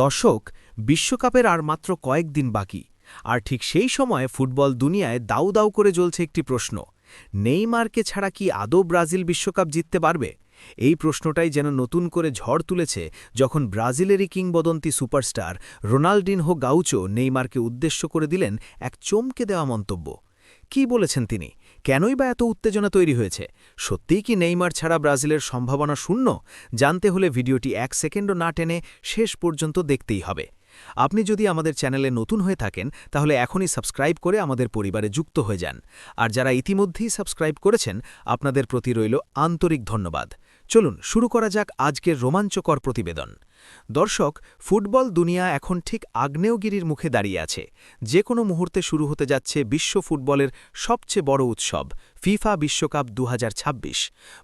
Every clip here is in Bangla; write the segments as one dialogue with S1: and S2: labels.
S1: দশক বিশ্বকাপের আর মাত্র কয়েকদিন বাকি। আর ঠিক সেই সময় ফুটবল দুনিয়ায় দাউ দাউ করে জ্বলছে একটি প্রশ্ন, নেইমারকে ছাড়া কি আদৌ ব্রাজিল বিশ্বকাপ জিততে পারবে? এই প্রশ্নটাই যেন নতুন করে ঝড় তুলেছে যখন ব্রাজিলেরই কিংবদন্তি সুপারস্টার রোনাল্ডিনহো গাউচো নেইমারকে উদ্দেশ্য করে দিলেন এক চমকে দেওয়া মন্তব্য। কি বলেছেন তিনি? কেনই বা এত উত্তেজনা তৈরি হয়েছে? সত্যিই কি নেইমার ছাড়া ব্রাজিলের সম্ভাবনা শূন্য? জানতে হলে ভিডিওটি এক সেকেন্ডও না টেনে শেষ পর্যন্ত দেখতেই হবে। আপনি যদি আমাদের চ্যানেলে নতুন হয়ে থাকেন, তাহলে এখনই সাবস্ক্রাইব করে আমাদের পরিবারে যুক্ত হয়ে যান। আর যারা ইতিমধ্যেই সাবস্ক্রাইব করেছেন, আপনাদের প্রতি রইল আন্তরিক ধন্যবাদ। চলুন শুরু করা যাক আজকের রোমাঞ্চকর প্রতিবেদন। দর্শক, ফুটবল দুনিয়া এখন ঠিক আগ্নেয়গিরির মুখে দাঁড়িয়ে আছে। যে কোনো মুহূর্তে শুরু হতে যাচ্ছে বিশ্ব ফুটবলের সবচেয়ে বড় উৎসব, ফিফা বিশ্বকাপ দু হাজার ছাব্বিশ।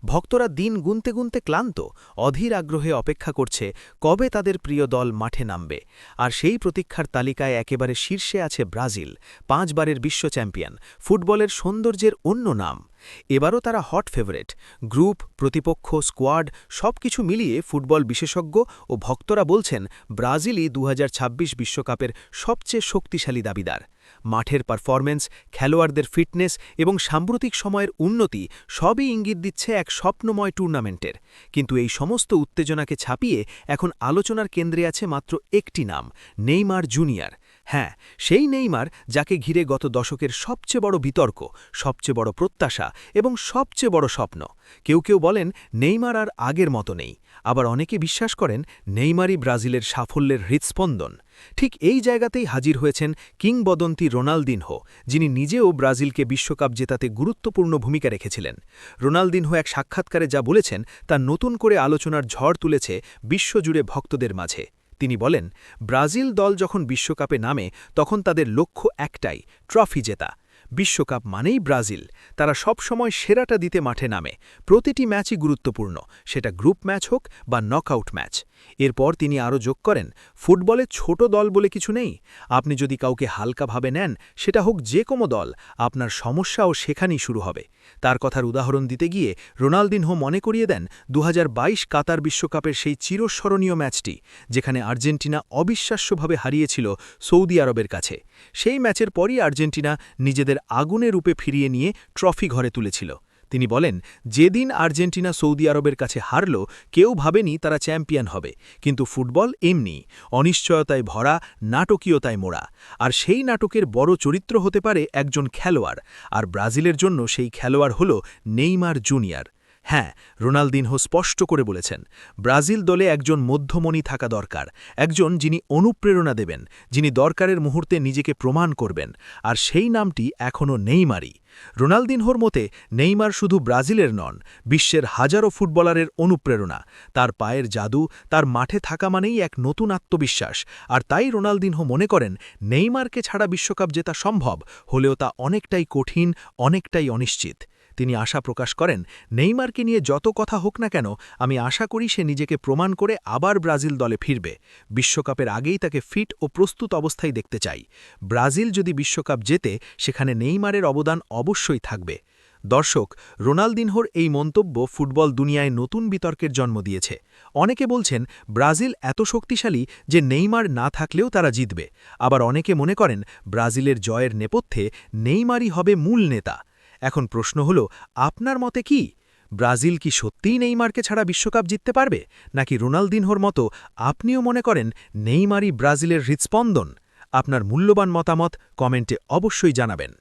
S1: ভক্তরা দিন গুনতে গুনতে ক্লান্ত, অধীর আগ্রহে অপেক্ষা করছে কবে তাদের প্রিয় দল মাঠে নামবে। আর সেই প্রতীক্ষার তালিকায় একেবারে শীর্ষে আছে ব্রাজিল, পাঁচবারের বিশ্ব চ্যাম্পিয়ন, ফুটবলের সৌন্দর্যের অন্য নাম। এবারও তারা হট ফেভারেট। গ্রুপ, প্রতিপক্ষ, স্কোয়াড সবকিছু মিলিয়ে ফুটবল বিশেষজ্ঞ ও ভক্তরা বলছেন ব্রাজিলই দু বিশ্বকাপের সবচেয়ে শক্তিশালী দাবিদার। মাঠের পারফরম্যান্স, খেলোয়াড়দের ফিটনেস এবং সাম্প্রতিক সময়ের উন্নতি সবই ইঙ্গিত দিচ্ছে এক স্বপ্নময় টুর্নামেন্টের। কিন্তু এই সমস্ত উত্তেজনাকে ছাপিয়ে এখন আলোচনার কেন্দ্রে আছে মাত্র একটি নাম, নেইমার জুনিয়র। হ্যাঁ সেই নেইমার যাকে ঘিরে গত দশকের সবচেয়ে বড় বিতর্ক, সবচেয়ে বড় প্রত্যাশা এবং সবচেয়ে বড় স্বপ্ন। কেউ কেউ বলেন নেইমার আর আগের মতো নেই। আবার অনেকে বিশ্বাস করেন নেইমারই ব্রাজিলের সাফল্যের হৃৎস্পন্দন ঠিক এই জায়গাতেই হাজির হয়েছেন কিংবদন্তি রোনালদিনহো, যিনি নিজেও ব্রাজিলকে বিশ্বকাপ জেতাতে গুরুত্বপূর্ণ ভূমিকা রেখেছিলেন। রোনালদিনহো এক সাক্ষাৎকারে যা বলেছেন তা নতুন করে আলোচনার ঝড় তুলেছে বিশ্বজুড়ে ভক্তদের মাঝে। তিনি বলেন, ব্রাজিল দল যখন বিশ্বকাপে নামে, তখন তাদের লক্ষ্য একটাই, ট্রফি জেতা। বিশ্বকাপ মানেই ব্রাজিল। তারা সব সময় সেরাটা দিতে মাঠে নামে। প্রতিটি ম্যাচই গুরুত্বপূর্ণ। সেটা গ্রুপ ম্যাচ হোক বা নকআউট ম্যাচ। এরপর তিনি আরও যোগ করেন, ফুটবলে ছোট দল বলে কিছু নেই। আপনি যদি কাউকে হালকাভাবে নেন, সেটা হোক যে কোনো দল, আপনার সমস্যাও সেখানেই শুরু হবে। তার কথার উদাহরণ দিতে গিয়ে রোনালদিনহো মনে করিয়ে দেন দুহাজার বাইশ কাতার বিশ্বকাপের সেই চিরস্মরণীয় ম্যাচটি, যেখানে আর্জেন্টিনা অবিশ্বাস্যভাবে হারিয়েছিল সৌদি আরবের কাছে। সেই ম্যাচের পরই আর্জেন্টিনা নিজেদের আগুনে রূপে ফিরিয়ে নিয়ে ট্রফি ঘরে তুলেছিল। তিনি বলেন, যেদিন আর্জেন্টিনা সৌদি আরবের কাছে হারল, কেউ ভাবেনি তারা চ্যাম্পিয়ন হবে। কিন্তু ফুটবল এমনি, অনিশ্চয়তায় ভরা, নাটকীয়তায় মোড়া। আর সেই নাটকের বড় চরিত্র হতে পারে একজন খেলোয়াড়। আর ব্রাজিলের জন্য সেই খেলোয়াড় হল নেইমার জুনিয়র। হ্যাঁ রোনালদিনহো স্পষ্ট করে বলেছেন, ব্রাজিল দলে একজন মধ্যমণি থাকা দরকার, একজন যিনি অনুপ্রেরণা দেবেন, যিনি দরকারের মুহূর্তে নিজেকে প্রমাণ করবেন, আর সেই নামটি এখনও নেইমারই। রোনালদিনহোর মতে, নেইমার শুধু ব্রাজিলের নন, বিশ্বের হাজারো ফুটবলারের অনুপ্রেরণা, তার পায়ের জাদু, তার মাঠে থাকা মানেই এক নতুন আত্মবিশ্বাস, আর তাই রোনালদিনহো মনে করেন, নেইমারকে ছাড়া বিশ্বকাপ জেতা সম্ভব হলেও তা অনেকটাই কঠিন, অনেকটাই অনিশ্চিত। তিনি আশা প্রকাশ করেন, নেইমারকে নিয়ে যত কথা হোক না কেন, আমি আশা করি সে নিজেকে প্রমাণ করে আবার ব্রাজিল দলে ফিরবে। বিশ্বকাপের আগেই তাকে ফিট ও প্রস্তুত অবস্থায় দেখতে চাই। ব্রাজিল যদি বিশ্বকাপ জেতে, সেখানে নেইমারের অবদান অবশ্যই থাকবে। দর্শক, রোনালদিনহোর এই মন্তব্য ফুটবল দুনিয়ায় নতুন বিতর্কের জন্ম দিয়েছে। অনেকে বলছেন, ব্রাজিল এত শক্তিশালী যে নেইমার না থাকলেও তারা জিতবে। আবার অনেকে মনে করেন, ব্রাজিলের জয়ের নেপথ্যে নেইমারই হবে মূল নেতা। এখন প্রশ্ন হল, আপনার মতে কি? ব্রাজিল কি সত্যিই নেইমারকে ছাড়া বিশ্বকাপ জিততে পারবে? নাকি রোনালদিনহোর মতো আপনিও মনে করেন নেইমারই ব্রাজিলের হৃৎস্পন্দন আপনার মূল্যবান মতামত কমেন্টে অবশ্যই জানাবেন।